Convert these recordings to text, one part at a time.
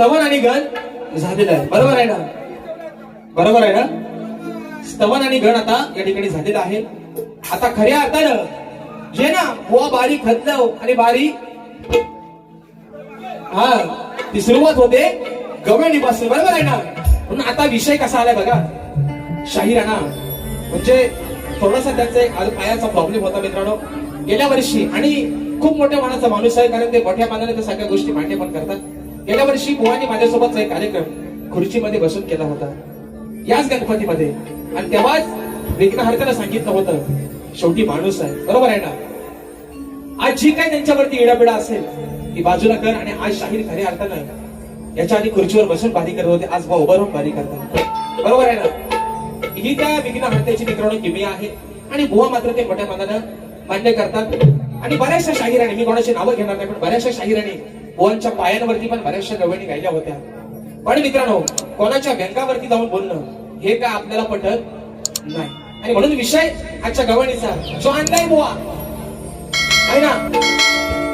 स्तवन आणि गण झालेलं आहे. बरोबर आहे ना? बरोबर आहे ना? स्तवन आणि गण आता या ठिकाणी झालेलं आहे. आता खऱ्या अर्थानं जे ना बुवा बारी खतलव आणि बारी हा ती सुरुवात होते गवळणीपासून. बरोबर आहे ना? म्हणून आता विषय कसा आलाय बघा. शाहीराणा म्हणजे थोडासा त्यांचा एक पायाचा प्रॉब्लेम होता मित्रांनो. गेल्या वर्षी आणि खूप मोठ्या मनाचा माणूस आहे कारण ते मोठ्या मानाने ते सगळ्या गोष्टी मांडे पण करतात. गेल्या वर्षी बुवाने माझ्यासोबतचा एक कार्यक्रम खुर्चीमध्ये बसून केला होता. याच गणपतीमध्ये. आणि तेव्हाच विघ्नहर्त्याला सांगितलं होतं शेवटी माणूस आहे बरोबर आहे ना? आज जी काय त्यांच्यावरती इडाबिडा असेल ती बाजूला कर आणि आज शाहीर खऱ्या अर्थानं याच्या आधी खुर्चीवर बसून बारी करत होते आज भाऊ उभं राहून बारी करतात. बरोबर आहे ना? ही त्या विघ्नहर्त्याची मित्रांनो किमी आहे आणि बुवा मात्र ते मोठ्या मनानं मान्य करतात. आणि बऱ्याचशा शाहिराणी मी कोणाची नावं घेणार नाही पण बऱ्याचशा शाहिराणी बुवांच्या पायांवरती पण बऱ्याचशा रवणी गायल्या होत्या. पण मित्रांनो कोणाच्या व्यंगावरती जाऊन बोलणं हे काय आपल्याला पटत नाही. आणि म्हणून विषय आजच्या गवणीचा जो आणलाय बुवा. आहे ना?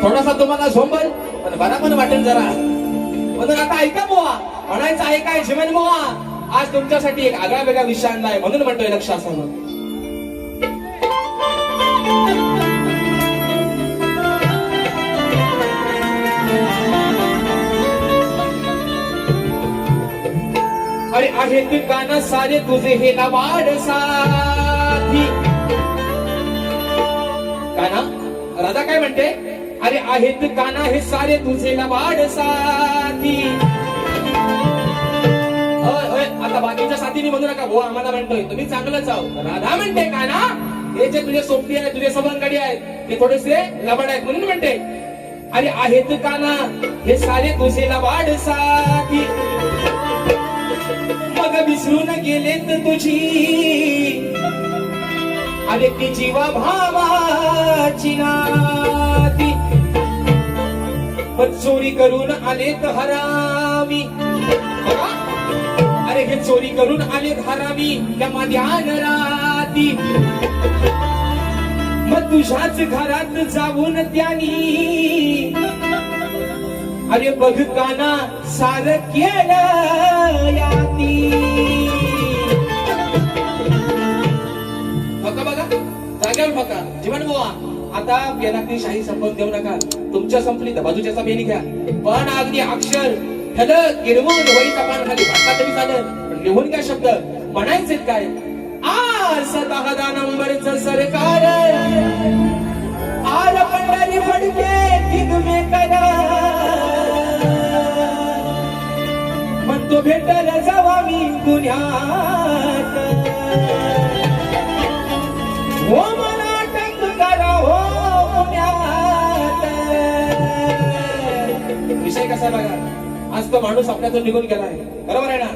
थोडासा तुम्हाला झोंबल पण बरा पण वाटेल जरा. म्हणून आता ऐका बुवा. म्हणायचं आहे काय जीवन बुवा. आज तुमच्यासाठी एक आगळा वेगळा विषय आणलाय म्हणून म्हणतोय लक्ष असावं आहेत काना सारे तुझे हे वाढ साधा काना राधा काय म्हणते? अरे आहेत काना हे सारे तुझे ना वाढ होय, होय, आता बाकीच्या साथीने म्हणू नका हो आम्हाला म्हणतोय तुम्ही चांगलंच आहो. राधा म्हणते काना हे जे तुझे सोपटी आहे तुझे सबंगडी आहेत ते थोडेसे लबाड आहेत म्हणून म्हणते. अरे आहेत काना हे सारे तुझे वाढ साथी. मग विसरून गेलेत तुझी. अरे ती जीवा भावाची नाती. पण चोरी करून आलेत हरामी. अरे हे चोरी करून आलेत हरामी. त्या माझ्या राती. मग तुझ्याच घरात जाऊन त्यानी अरे बघ काना सार याती बघा बघा. जाग्यावर बघा. जीवन बुवा आता पेनातली शाही संपवून देऊ नका. तुमच्या संपली तर बाजूच्या बेनी घ्या. पण अगदी अक्षर ठळक गिरवून वही तपान खाली भाषा तरी चालेल. पण लिहून काय शब्द. म्हणायचे काय? आज दहा नंबरच सरकार. आर पंढरी फडके दिग्मे करा. तो भेटल जावा मी पुण्यात. हो मला करा हो पुण्यात. विषय कसा बघा आज तो माणूस आपल्यातून निघून गेला आहे बरोबर आहे ना?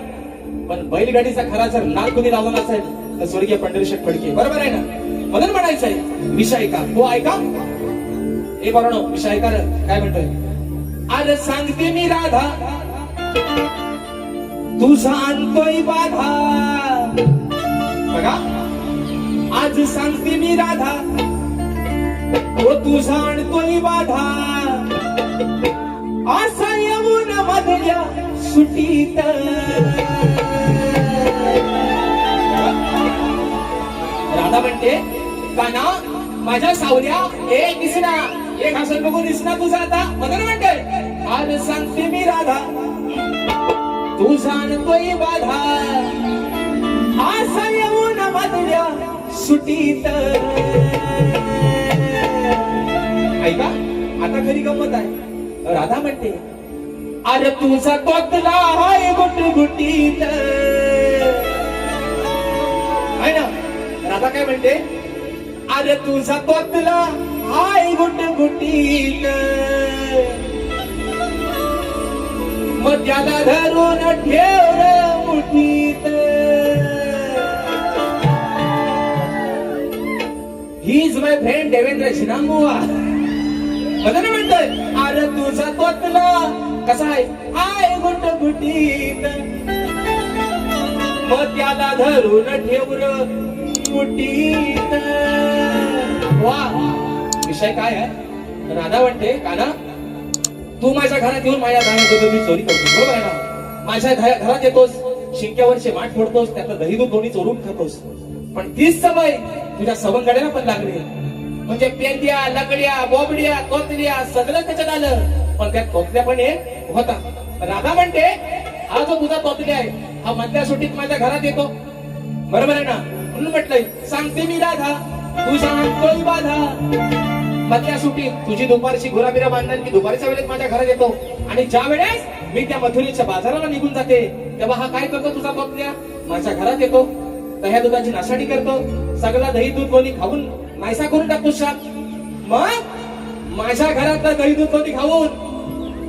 पण बैलगाडीचा खरा जर लाल कुणी लावला असेल तर स्वर्गीय पंढरीशेठ फडके. बरोबर आहे ना? म्हणून म्हणायचं आहे विषय ऐका. हो ऐका. हे बरोबर विषय ऐका काय म्हणतोय? आज सांगते मी राधा. तुझा आणतोय बाधा. बघा. आज सांगते मी राधा. हो तुझा आणतोय बाधा. असा येऊन मधल्या सुटीत. राधा म्हणते काना माझ्या सावल्या एक दिसना. एक हसन बघून दिसना तुझा आता. मदन म्हणते आज सांगते मी राधा. तू जाणतोय बाधा. असा येऊन मधल्या सुटीत. ऐका आता खरी गंमत आहे. राधा म्हणते अरे तुझा तोतला हाय गुटगुटीत. आहे ना? राधा काय म्हणते अरे तुझा तोतला हाय गुट मग त्याला धरून ठेव मुठीत. He is my friend Devendra शिनामुआ. बघा ना म्हणतोय अरे तुझा तोतला कसा आहे? आय गुट गुटीत मग त्याला धरून ठेव मुठीत. वा विषय काय आहे? राधा म्हणते काना? तू माझ्या घरात येऊन माझ्या गाण्यात मी चोरी करतो बरोबर आहे ना? माझ्या घरा- घरात येतोस शिंक्यावरचे माठ फोडतोस त्यातलं दही दूध दोन्ही चोरून खातोस. पण तीच सवय तुझ्या सवंगड्याला पण लागली. म्हणजे पेंद्या लकड्या बोबड्या कोतल्या सगळं त्याच्यात आलं. पण त्या कोतल्या पण एक होता. राधा म्हणते हा जो तुझा तोतल्या आहे हा मधल्या सुट्टीत माझ्या घरात येतो. बरोबर आहे ना? म्हणून म्हटलंय सांगते मी राधा तू कोई बाधा. मधल्या सुटी तुझी दुपारची घुराबिरा बांधणार की दुपारच्या वेळेत माझ्या घरात येतो? आणि ज्या वेळेस मी त्या मथुरीच्या बाजाराला निघून जाते तेव्हा हा काय करतो तुझा पत्न्या माझ्या घरात येतो. दह्या दुधाची नासाडी करतो. सगळा दही दूध कोणी खाऊन नाहीसा करून टाकतो शाप. मग माझ्या घरातला दही दूध कोणी खाऊन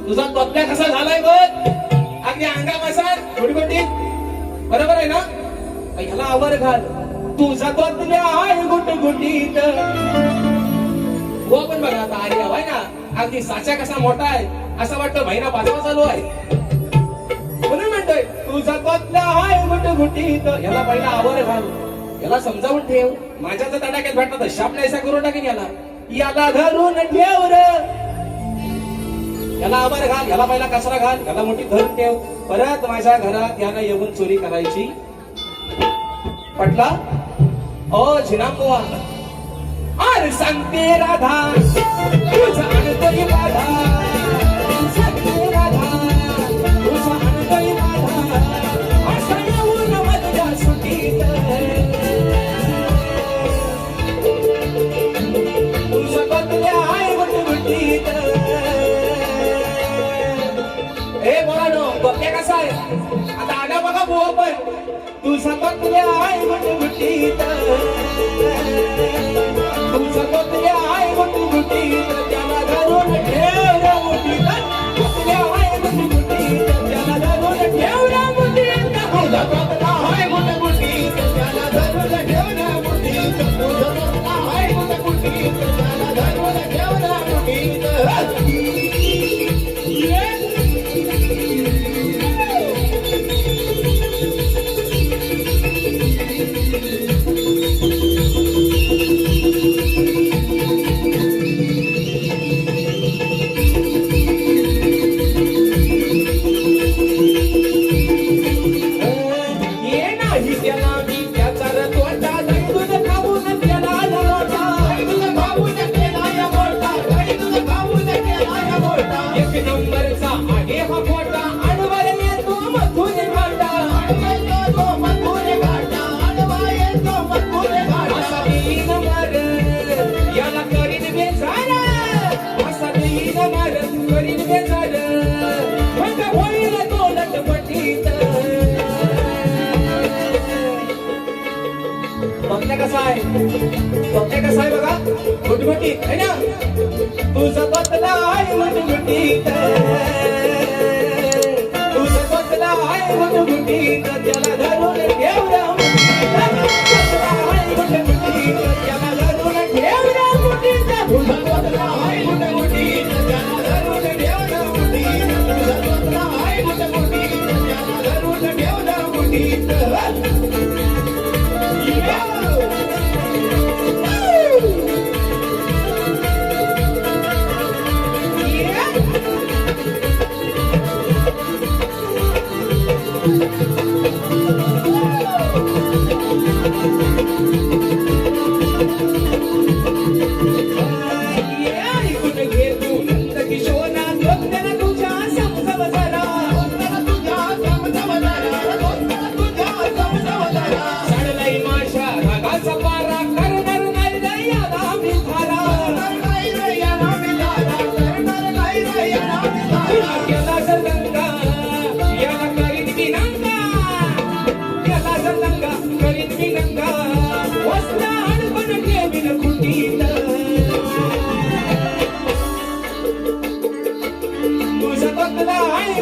तुझा पत्न्या कसा झालाय बघ? अगदी अंगा मसाल थोडी मोठी बरोबर आहे ना? ह्याला आवर घाल. तुझा पत्न्या आहे गुट गुटीत हो पण बघा आता आर्या आहे ना. अगदी साचा कसा मोठा आहे असं वाटतं महिना पाचवा चालू आहे. म्हणून म्हणतोय तुझा कोतला हाय गुट गुटीत याला पहिला आवर घाल याला समजावून ठेव. माझ्या जर तडाक्यात भेटला तर शाप नाहीसा करून टाकेन याला. याला धरून ठेव रे. याला आभार घाल याला पहिला कचरा घाल याला मोठी धरून ठेव. परत माझ्या घरात यानं येऊन चोरी करायची. पटला? ओ झिनामुआ तर सांगते राधा. तुझा आणतोय बाधा सांगते राधा. तुझा आणतोय बाधा असा येऊन मधल्या सुट्टीत तुझं बदल्या आहे गुटगुटीत ए बोलानो बघ्या कसा आहे आता आडा बघा बुवा पण. तुझा बदल्या आहे गुटगुटीत तुझा बदल्या बघण्या कसा आहे बघा? गुटगुटीत है ना? तुझा बदला आहे गुटगुटीत